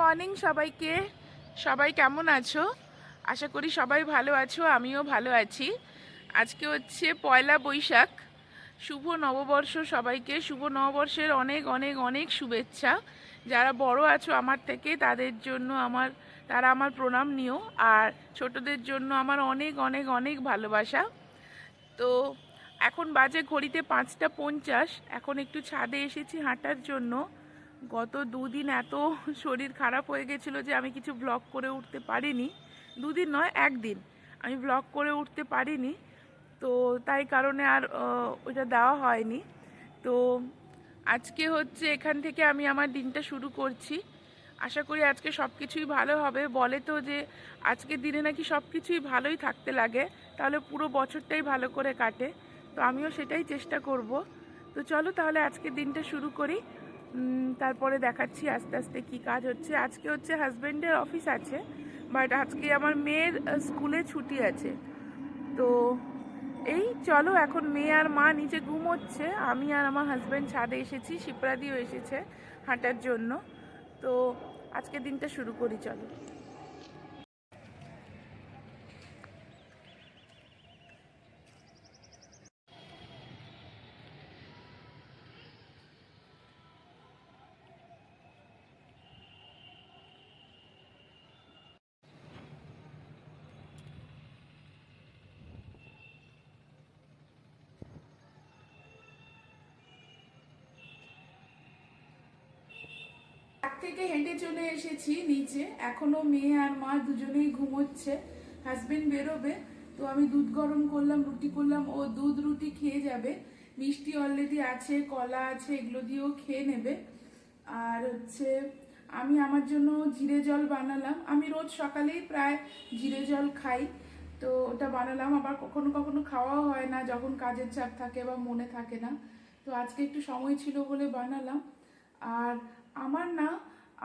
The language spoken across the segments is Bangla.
মর্নিং সবাইকে। সবাই কেমন আছো? আশা করি সবাই ভালো আছো, আমিও ভালো আছি। আজকে হচ্ছে পয়লা বৈশাখ। শুভ নববর্ষ সবাইকে। শুভ নববর্ষের অনেক অনেক অনেক শুভেচ্ছা। যারা বড় আছো আমার থেকে, তাদের জন্য আমার, তারা আমার প্রণাম নিও। আর ছোটদের জন্য আমার অনেক অনেক অনেক ভালোবাসা। তো এখন বাজে ঘড়িতে পাঁচটা পঞ্চাশ। এখন একটু ছাদে এসেছি হাঁটার জন্য। গত দুদিন এত শরীর খারাপ হয়ে গেছিল যে আমি কিছু ব্লগ করে উঠতে পারিনি। দুদিন নয়, একদিন। আমি ব্লগ করে উঠতে পারিনি। তো তাই কারণে আর ওইটা দেওয়া হয়নি। তো আজকে হচ্ছে এখান থেকে আমি আমার দিনটা শুরু করছি। আশা করি আজকে সব কিছুই ভালো হবে। বলে তো যে আজকের দিনে নাকি সব কিছুই ভালোই থাকতে লাগে। তাহলে পুরো বছরটাই ভালো করে কাটে। তো আমিও সেটাই চেষ্টা করব। তো চলো তাহলে আজকের দিনটা শুরু করি। তারপরে দেখাচ্ছি আস্তে আস্তে কি কাজ হচ্ছে। আজকে হচ্ছে হাজব্যান্ডের অফিস আছে, বাট আজকে আমার মেয়ের স্কুলে ছুটি আছে। তো এই চলো এখন মেয়ে আর মা নিচে ঘুমোচ্ছে। আমি আর আমার হাজব্যান্ড ছাদে এসেছি, শিপ্রাদিও এসেছে হাঁটার জন্য। তো আজকে দিনটা শুরু করি, চলো। থেকে হেঁটে চলে এসেছি নিচে। এখনও মেয়ে আর মা দুজনেই ঘুমোচ্ছে। হাজবেন্ড বেরোবে। তো আমি দুধ গরম করলাম, রুটি করলাম। ও দুধ রুটি খেয়ে যাবে। মিষ্টি অলরেডি আছে, কলা আছে, এগুলো দিয়েও খেয়ে নেবে। আর হচ্ছে, আমি আমার জন্য জিরে জল বানালাম। আমি রোজ সকালেই প্রায় জিরে জল খাই। তো ওটা বানালাম। আবার কখনো কখনো খাওয়াও হয় না, যখন কাজের চাপ থাকে বা মনে থাকে না। তো আজকে একটু সময় ছিল বলে বানালাম। আর আমার না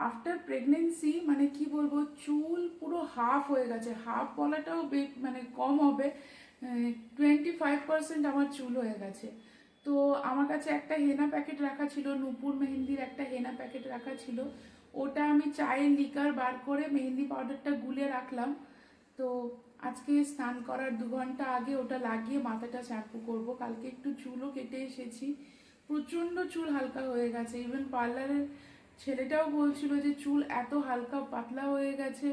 আফটার প্রেগনেন্সি মানে কি বলব, চুল পুরো হাফ হয়ে গেছে। হাফ বলাটাও মানে কম হবে। টোয়েন্টি ফাইভ পার্সেন্ট আমার চুল হয়ে গেছে। তো আমার কাছে একটা হেনা প্যাকেট রাখা ছিল, নূপুর মেহেন্দির একটা হেনা প্যাকেট রাখা ছিল। ওটা আমি চায়ের লিকার বার করে মেহেন্দি পাউডারটা গুলে রাখলাম। তো আজকে স্নান করার দু ঘণ্টা আগে ওটা লাগিয়ে মাথাটা শ্যাম্পু করব। কালকে একটু চুলও কেটে এসেছি। প্রচণ্ড চুল হালকা হয়ে গেছে। ইভেন পার্লারের ছেলেটাও বলছিল যে চুল এত হালকা পাতলা হয়ে গেছে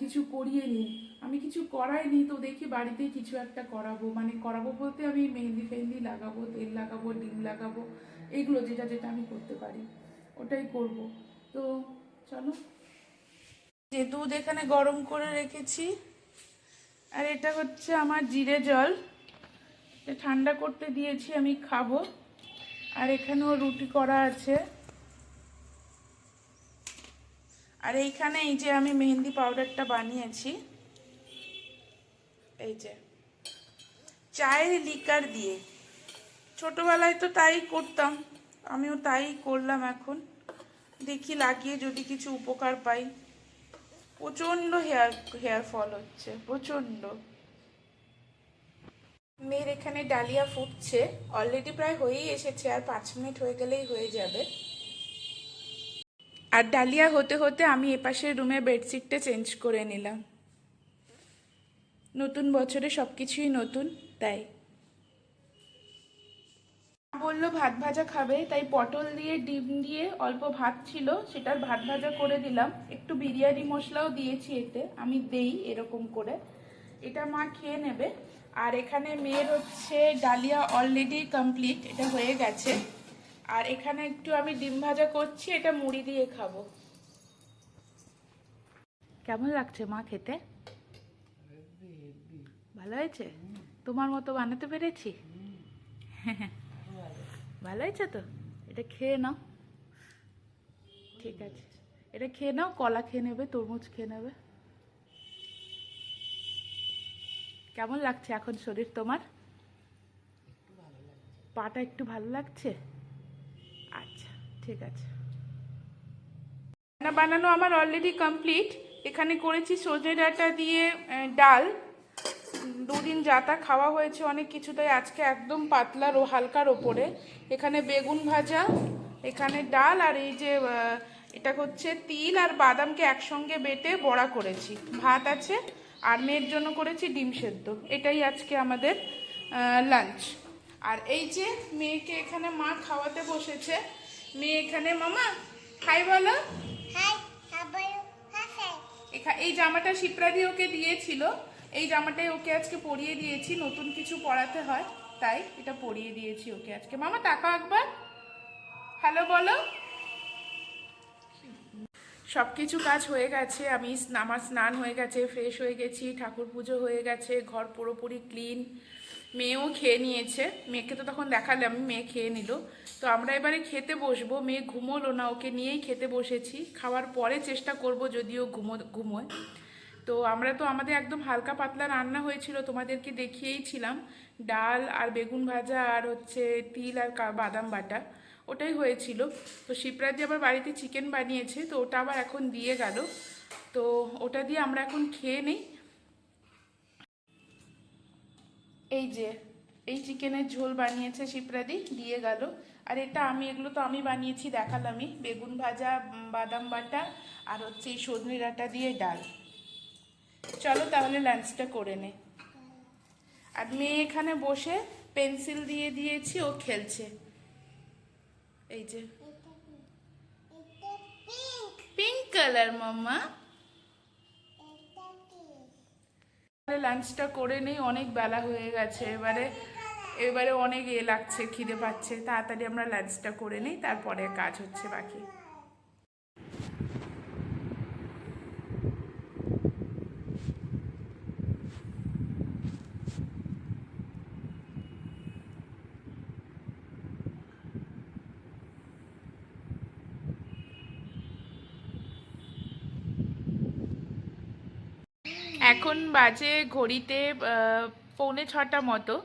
কিছু করিয়ে নি। আমি কিছু করাইনি তো দেখি বাড়িতে কিছু একটা করাবো। মানে করাবো বলতে আমি মেহেন্দি ফেহেন্দি লাগাবো, তেল লাগাবো, ডিম লাগাবো, এগুলো যেটা যেটা আমি করতে পারি, ওটাই করব। তো চলো। যে দুধ এখানে গরম করে রেখেছি, আর এটা হচ্ছে আমার জিরে জল। ঠান্ডা করতে দিয়েছি, আমি খাব। আর এখানেও রুটি করা আছে। আর এইখানে এই যে আমি মেহেন্দি পাউডারটা বানিয়েছি, এই যে, চায়ের লিকার দিয়ে। ছোটোবেলায় তো তাই করতাম, আমিও তাই করলাম এখন। দেখি লাগিয়ে যদি কিছু উপকার পাই। প্রচণ্ড হেয়ার হেয়ার ফল হচ্ছে, প্রচণ্ড। মেয়ের এখানে ডালিয়া ফুটছে অলরেডি প্রায় হয়েই এসেছে, আর পাঁচ মিনিট হয়ে গেলেই হয়ে যাবে। আর ডালিয়া হতে হতে আমি এপাশের রুমে বেডশিটটা চেঞ্জ করে নিলাম। নতুন বছরে সব কিছুই নতুন, তাই। বলল, ভাত ভাজা খাবে? তাই পটল দিয়ে, ডিম দিয়ে অল্প ভাত ছিল, সেটার ভাত ভাজা করে দিলাম। একটু বিরিয়ানি মশলাও দিয়েছি এতে, আমি দেই এরকম করে। এটা মা খেয়ে নেবে। আর এখানে মেয়ের হচ্ছে ডালিয়া অলরেডি কমপ্লিট এটা হয়ে গেছে। আর এখানে একটু আমি ডিম ভাজা করছি, এটা মুড়ি দিয়ে খাব। কেমন লাগছে মা খেতে? ভালো হয়েছে? তোমার মতো বানাতে পেরেছি? ভালো হয়েছে তো? এটা খেয়ে নাও। ঠিক আছে। এটা খেয়ে নাও, কলা খেয়ে নেবে, তরমুজ খেয়ে নেবে। কেমন লাগছে এখন শরীর তোমার? পাটা একটু ভালো লাগছে? ঠিক আছে। রান্না বানানো আমার অলরেডি কমপ্লিট এখানে করেছি সজনে ডাঁটা দিয়ে ডাল। দুদিন যাতা খাওয়া হয়েছে অনেক কিছু, তাই আজকে একদম পাতলার ও হালকার ওপরে। এখানে বেগুন ভাজা, এখানে ডাল আর এই যে এটা হচ্ছে তিল আর বাদামকে একসঙ্গে বেটে বড়া করেছি। ভাত আছে আর মেয়ের জন্য করেছি ডিম সেদ্ধ। এটাই আজকে আমাদের লাঞ্চ আর এই যে মেয়েকে এখানে মা খাওয়াতে বসেছে মেয়ে এখানে মামা? হাই বলো। এই জামাটা শিপ্রাদি ওকে দিয়েছিল। এই জামাটাই ওকে আজকে পরিয়ে দিয়েছি নতুন কিছু পরাতে হয় তাই এটা পরিয়ে দিয়েছি ওকে আজকে। মামা টাকা একবার। হ্যালো বলো। সব কিছু কাজ হয়ে গেছে আমি আমার স্নান হয়ে গেছে ফ্রেশ হয়ে গেছি ঠাকুর পুজো হয়ে গেছে ঘর পুরোপুরি ক্লিন। মেয়েও খেয়ে নিয়েছে। মেয়েকে তো তখন দেখালাম মেয়ে খেয়ে নিল। তো আমরা এবারে খেতে বসবো। মেয়ে ঘুমোলো না, ওকে নিয়েই খেতে বসেছি। খাওয়ার পরে চেষ্টা করব যদিও ঘুমো, ঘুমোয়। তো আমরা তো আমাদের একদম হালকা পাতলা রান্না হয়েছিল, তোমাদেরকে দেখিয়েই ছিলাম ডাল আর বেগুন ভাজা আর হচ্ছে তিল আর বাদাম বাটা, ওটাই হয়েছিল। তো শিবরাজি আবার বাড়িতে চিকেন বানিয়েছে, তো ওটা আবার এখন দিয়ে গেল। তো ওটা দিয়ে আমরা এখন খেয়ে নিই। এই যে এই চিকেনের ঝোল বানিয়েছে শিপ্রাদি দিয়ে গেল। আর এটা আমি এগুলো তো আমি বানিয়েছি দেখালামই। বেগুন ভাজা বাদাম বাটা আর হচ্ছে এই সজনে ডাঁটা দিয়ে ডাল। চলো তাহলে লাঞ্চটা করে নে। আর মেয়ে এখানে বসে পেন্সিল দিয়ে দিয়েছি ও খেলছে। এই যে। Pink colour mamma. লাঞ্চটা করে নেই, অনেক বেলা হয়ে গেছে। এবারে এবারে অনেক এ লাগছে, খিদে পাচ্ছে। তাড়াতাড়ি আমরা লাঞ্চটা করে নিই, তারপরে কাজ হচ্ছে বাকি। এখন বাজে ঘড়িতে পৌনে ছটা মতো।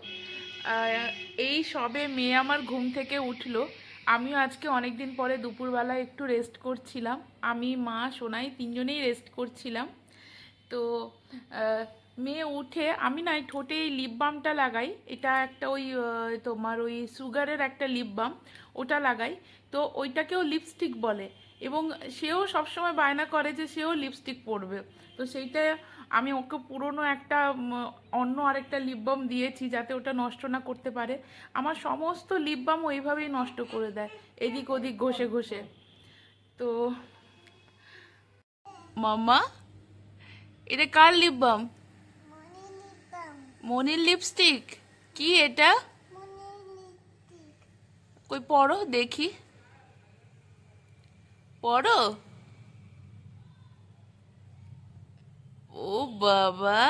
এই সবে মেয়ে আমার ঘুম থেকে উঠল। আমিও আজকে অনেক দিন পরে দুপুরবেলা একটু রেস্ট করছিলাম। আমি, মা, সোনাই তিনজনেই রেস্ট করছিলাম। তো মেয়ে উঠে, আমি না ঠোঁটে এই লিপ বামটা লাগাই। এটা একটা ওই তোমার ওই সুগারের একটা লিপ বাম ওটা লাগাই। তো ওইটাকেও লিপস্টিক বলে। এবং সেও সবসময় বায়না করে যে সেও লিপস্টিক পরবে। তো সেইটা আমি ওকে পুরনো একটা অন্য আরেকটা লিপ বাম দিয়েছি যাতে ওটা নষ্ট না করতে পারে। আমার সমস্ত লিপ বাম ওইভাবেই নষ্ট করে দেয়, এদিক ওদিক ঘষে ঘষে। তো, মাম্মা, এটা কার লিপ বাম মনির লিপস্টিক কি এটা. কই পড়ো দেখি। পড়ো ও বাবা।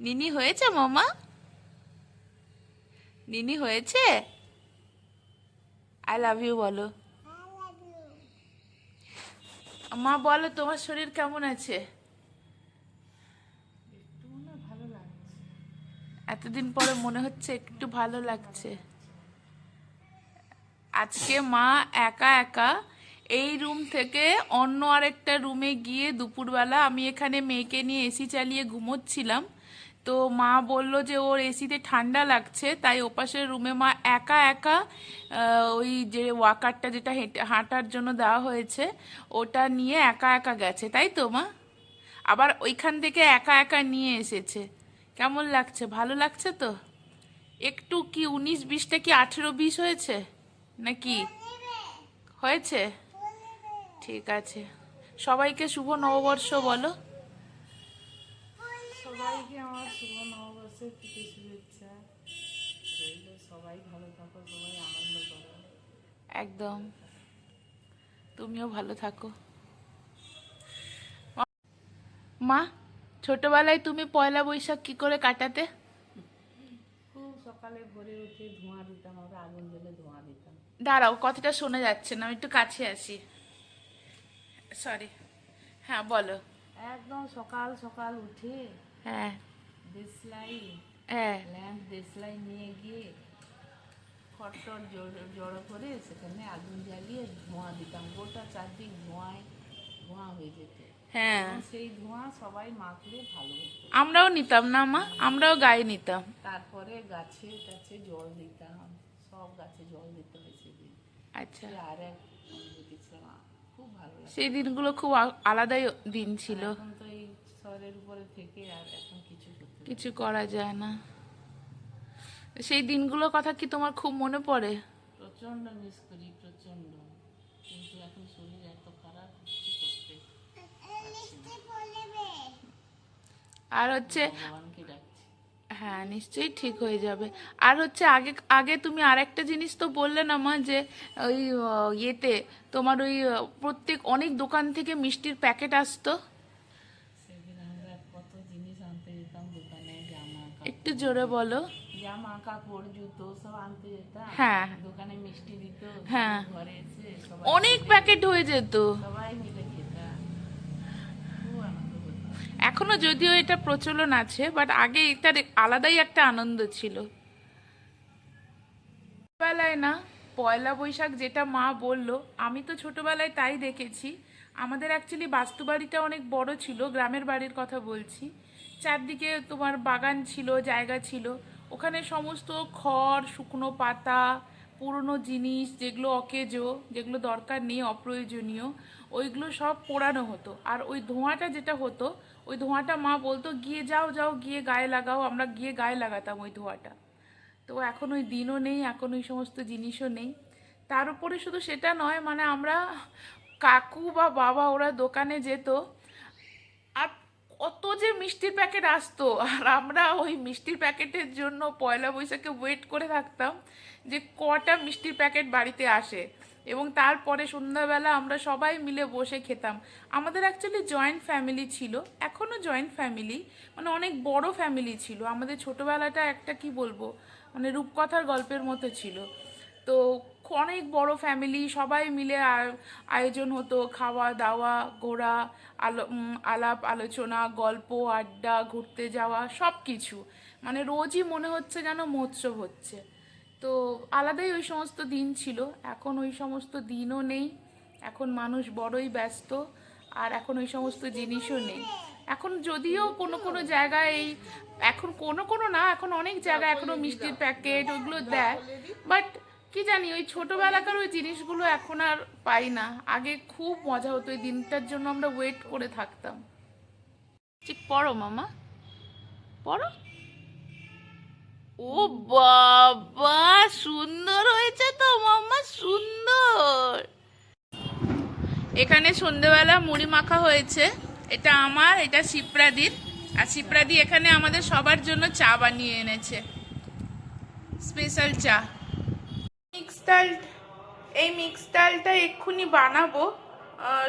নিনি হয়েছে মামা? নিনি হয়েছে? আই লাভ ইউ বলো. মা বলো তোমার শরীর কেমন আছে? এতদিন পরে মনে হচ্ছে একটু ভালো লাগছে। আজকে মা একা একা এই রুম থেকে অন্য আরেকটা রুমে গিয়ে দুপুরবেলা আমি এখানে মেয়েকে নিয়ে এসি চালিয়ে ঘুমোচ্ছিলাম। তো মা বলল যে ওর এসিতে ঠান্ডা লাগছে, তাই ওপাশের রুমে মা একা একা ওই যে ওয়াকারটা যেটা হেঁটে হাঁটার জন্য দেওয়া হয়েছে, ওটা নিয়ে একা একা গেছে। তাই তো মা? আবার ওইখান থেকে একা একা নিয়ে এসেছে। কেমন লাগছে? ভালো লাগছে তো? একটু কি উনিশ বিশটা কি আঠেরো বিশ হয়েছে? নাকি? হয়েছে? ঠিক আছে। সবাইকে শুভ নববর্ষ বলো। সবাইকে আমার শুভ নববর্ষের প্রীতি শুভেচ্ছা। সবাই ভালো থাকো সবাই আনন্দ করো। একদম। তুমিও ভালো থাকো। মা ছোটবেলায় তুমি পয়লা বৈশাখ কি করে কাটাতে? খুব সকালে ভোরে উঠে ধোঁয়া দিতাম আমরা আগুন জ্বেলে ধোঁয়া দিতাম। দাঁড়াও কথাটা শোনা যাচ্ছে না আমি একটু কাছে আসি। সরি হ্যাঁ বলো একদম সকাল সকাল উঠে হ্যাঁ দেশলাই হ্যাঁ ল্যাম্প দেশলাই নিয়ে গিয়ে খটটর জড়ো- জড়ো করে সেখানে আগুন জ্বালিয়ে ধোঁয়া দিতাম গোটা চারদিক ধোঁয়ায় ধোঁয়া হয়ে যেত হ্যাঁ এবং সেই ধোঁয়া সবাই মাখলে ভালো হতো আমরাও নিতাম না মা? আমরাও গায়ে নিতাম। তারপরে গাছে গাছে জল দিতাম। সব গাছে জল দিতে হয় সেদিন। আচ্ছা। আর এক দেখেছিলাম খুব ভালো সেই দিনগুলো খুব আলাদাই দিন ছিল। এখন তো এই শহরের উপরে থেকে আর এখন কিছু করা যায় না। সেই দিনগুলোর কথা কি তোমার খুব মনে পড়ে? প্রচণ্ড মিস করি প্রচণ্ড কিন্তু এখন শরীর এত খারাপ কিছু করতে আর হচ্ছে ভগবানকে হ্যাঁ নিশ্চয়ই ঠিক হয়ে যাবে। আর হচ্ছে আগে আগে তুমি আরেকটা জিনিস তো বললে না মা যে ওই ইয়েতে তোমার ওই প্রত্যেক অনেক দোকান থেকে মিষ্টির প্যাকেট আসতো। একটু জোরে বলো। জামা কাপড় জুতো সব আনতে যেতাম। হ্যাঁ। দোকানে মিষ্টি দিত হ্যাঁ। ঘরে এসে অনেক প্যাকেট হয়ে যেত। সবাই মিলে করতাম এখনও যদিও এটা প্রচলন আছে বাট আগে এটার আলাদাই একটা আনন্দ ছিল। ছোটবেলায় না, পয়লা বৈশাখ যেটা মা বলল, আমি তো ছোটবেলায় তাই দেখেছি। আমাদের অ্যাকচুয়ালি বাস্তু বাড়িটা অনেক বড় ছিল, গ্রামের বাড়ির কথা বলছি। চারদিকে তোমার বাগান ছিল, জায়গা ছিল। ওখানে সমস্ত খড়, শুকনো পাতা, পুরনো জিনিস যেগুলো অকেজো, যেগুলো দরকার নেই, অপ্রয়োজনীয়, ওইগুলো সব পোড়ানো হতো। আর ওই ধোঁয়াটা যেটা হতো ওই ধোঁয়াটা মা বলতো, গিয়ে যাও যাও, গিয়ে গায়ে লাগাও, আমরা গিয়ে গায়ে লাগাতাম ওই ধোঁয়াটা। তো এখন ওই দিনও নেই, এখন ওই সমস্ত জিনিসও নেই। তার উপরে শুধু সেটা নয় মানে আমরা কাকু বা বাবা ওরা দোকানে যেত, আর কত যে মিষ্টির প্যাকেট আসতো, আর আমরা ওই মিষ্টির প্যাকেটের জন্য পয়লা বৈশাখে ওয়েট করে থাকতাম যে কটা মিষ্টির প্যাকেট বাড়িতে আসে। এবং তারপরে সন্ধ্যাবেলা আমরা সবাই মিলে বসে খেতাম। আমাদের অ্যাকচুয়ালি জয়েন্ট ফ্যামিলি ছিল এখনও জয়েন্ট ফ্যামিলি মানে অনেক বড় ফ্যামিলি ছিল। আমাদের ছোটোবেলাটা একটা কি বলব মানে রূপকথার গল্পের মতো ছিল। তো অনেক বড় ফ্যামিলি সবাই মিলে আয়োজন হতো, খাওয়া, দাওয়া, ঘোরা, আলো আলাপ, আলোচনা, গল্প, আড্ডা, ঘুরতে যাওয়া সব কিছু মানে রোজই মনে হচ্ছে যেন মহোৎসব হচ্ছে। তো আলাদাই ওই সমস্ত দিন ছিল। এখন ওই সমস্ত দিনও নেই। এখন মানুষ বড়ই ব্যস্ত আর এখন ওই সমস্ত জিনিসও নেই। এখন যদিও কোনো কোনো জায়গায় এই এখন কোনো কোনো না, এখন অনেক জায়গায় এখনও মিষ্টির প্যাকেট ওইগুলো দেয়। বাট কি জানি ওই ছোটবেলাকার ওই জিনিসগুলো এখন আর পাই না। আগে খুব মজা হতো ওই দিনটার জন্য আমরা ওয়েট করে থাকতাম। ঠিক পড়ো মামা। পড়ো। ও বাবা, সুন্দর হয়েছে তো, মাম্মা, সুন্দর। এখানে সন্ধেবেলা মুড়ি মাখা হয়েছে। এটা আমার, এটা শিপ্রাদির। আর শিপ্রাদি এখানে আমাদের সবার জন্য চা বানিয়ে এনেছে। স্পেশাল চা। মিক্স ডাল এই মিক্স ডালটা এক্ষুনি বানাবো।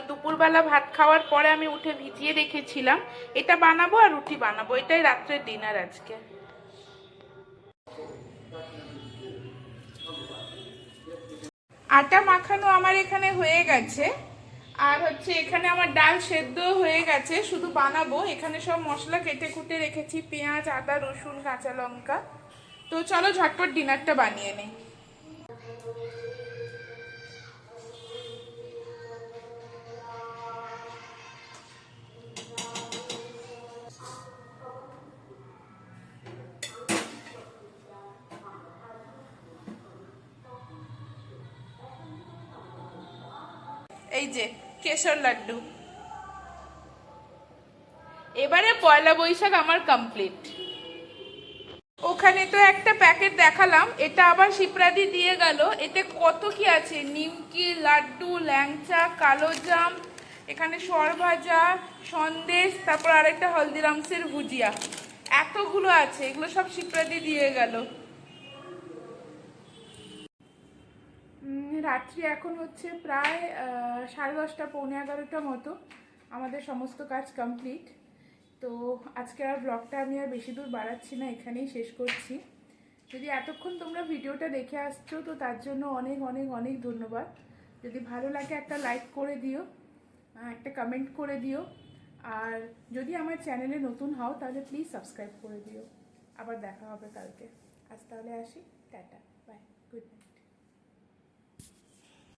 দুপুরবেলা ভাত খাওয়ার পরে আমি উঠে ভিজিয়ে রেখেছিলাম। এটা বানাবো আর রুটি বানাবো। এটাই রাত্রের ডিনার আজকে। আটা মাখানো আমার এখানে হয়ে গেছে। আর হচ্ছে এখানে আমার ডাল সেদ্ধ হয়ে গেছে, শুধু বানাবো। এখানে সব মশলা কেটে কুটে রেখেছি, পেঁয়াজ, আদা, রসুন, কাঁচা লঙ্কা। তো চলো ঝটপট ডিনারটা বানিয়ে নিই। যে কেশর লাড্ডু। এবারে পয়লা বৈশাখ আমার কমপ্লিট ওখানে তো একটা প্যাকেট দেখালাম, এটা আবার শিপ্রাদি দিয়ে গেল। এতে কত কি আছে? নিমকি, লাড্ডু, ল্যাংচা, কালো জাম, এখানে সরভাজা, সন্দেশ, তারপর আরেকটা হলদিরামসের ভুজিয়া। এতগুলো আছে, এগুলো সব শিপ্রাদি দিয়ে গেল। রাত্রি এখন হচ্ছে প্রায় সাড়ে দশটা, পৌনে এগারোটা মতো। আমাদের সমস্ত কাজ কমপ্লিট তো আজকে আর ব্লগটা আমি আর বেশি দূর বাড়াচ্ছি না, এখানেই শেষ করছি। যদি এতক্ষণ তোমরা ভিডিওটা দেখে আসছো, তো তার জন্য অনেক অনেক অনেক ধন্যবাদ। যদি ভালো লাগে একটা লাইক করে দিও একটা কমেন্ট করে দিও। আর যদি আমার চ্যানেলে নতুন হও, তাহলে প্লিজ সাবস্ক্রাইব করে দিও। আবার দেখা হবে কালকে। আজ তাহলে আসি। টাটা।